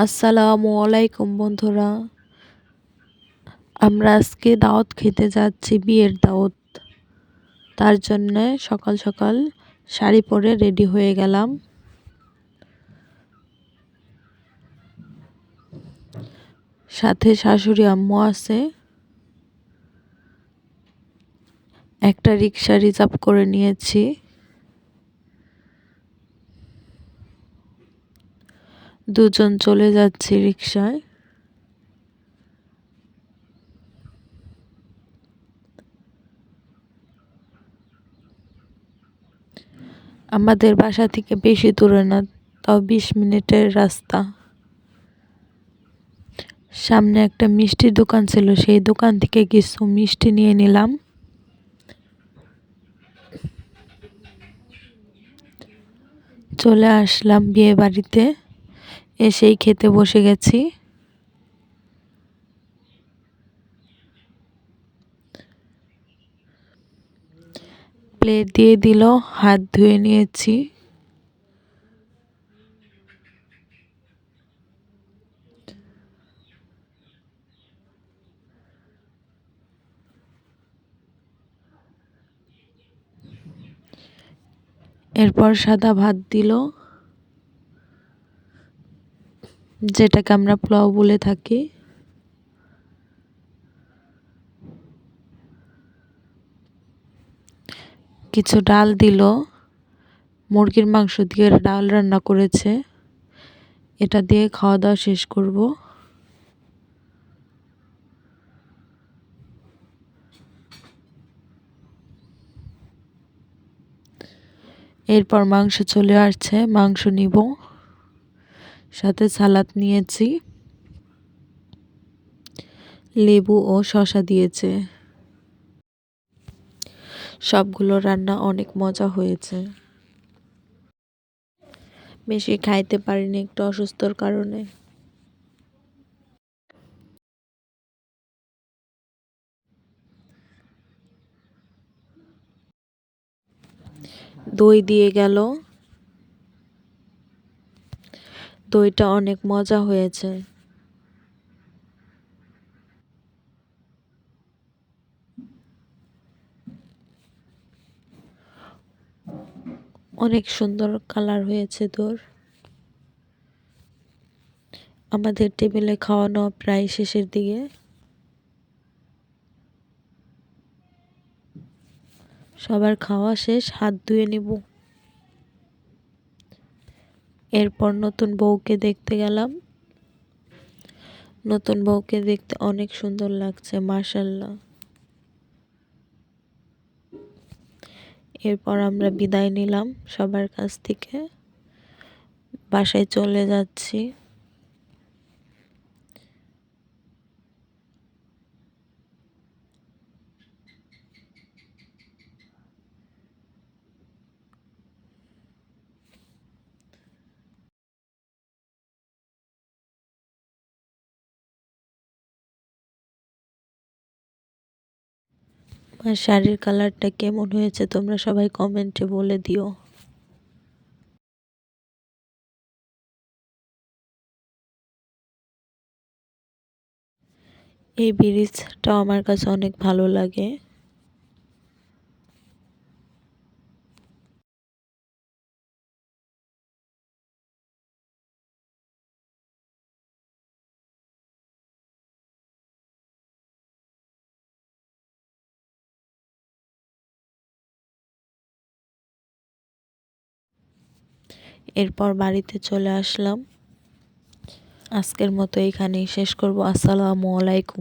আসসালামু আলাইকুম বন্ধুরা। আমরা আজকে দাওয়াত খেতে যাচ্ছি, বিয়ের দাওয়াত। তার জন্য সকাল সকাল শাড়ি পরে রেডি হয়ে গেলাম। সাথে শাশুড়ি আম্মু আছে। একটা রিক্সা রিজার্ভ করে নিয়েছি। দুজন চলে যাচ্ছি রিক্সায় আমাদের বাসা থেকে বেশি দূরে না, তাও বিশ মিনিটের রাস্তা। সামনে একটা মিষ্টির দোকান ছিল, সেই দোকান থেকে কিছু মিষ্টি নিয়ে নিলাম। চলে আসলাম বিয়ে বাড়িতে এসেই খেতে বসে গেছি। প্লেট দিয়ে দিল হাত ধুয়ে নিয়েছি। এরপর সাদা ভাত দিল। যেটাকে আমরা পোলাও বলে থাকি। কিছু ডাল দিল। মুরগির মাংস দিয়ে ডাল রান্না করেছে। এটা দিয়ে খাওয়া দাওয়া শেষ করব। এরপর মাংস চলে আসছে, মাংস নিব। সাথে সালাদ নিয়েছি। লেবু ও শশা দিয়েছে। সবগুলো রান্না অনেক মজা হয়েছে। বেশি খাইতে পারিনি একটু অসুস্থর কারণে। দই দিয়ে গেল। দইটা অনেক মজা হয়েছে। অনেক সুন্দর কালার হয়েছে তোর। আমাদের টেবিলে খাওয়ানো প্রায় শেষের দিকে। সবার খাওয়া শেষ, হাত ধুয়ে নিব। এরপর নতুন বউকে দেখতে গেলাম। নতুন বউকে দেখতে অনেক সুন্দর লাগছে মার্শাল্লাহ এরপর আমরা বিদায় নিলাম সবার কাছ থেকে। বাসায় চলে যাচ্ছি। আমার শাড়ির কালারটা কেমন হয়েছে তোমরা সবাই কমেন্টে বলে দিও। এই ব্রিজটা আমার কাছে অনেক ভালো লাগে। এরপর বাড়িতে চলে আসলাম। আজকের মতো এখানেই শেষ করব। আসসালামু আলাইকুম।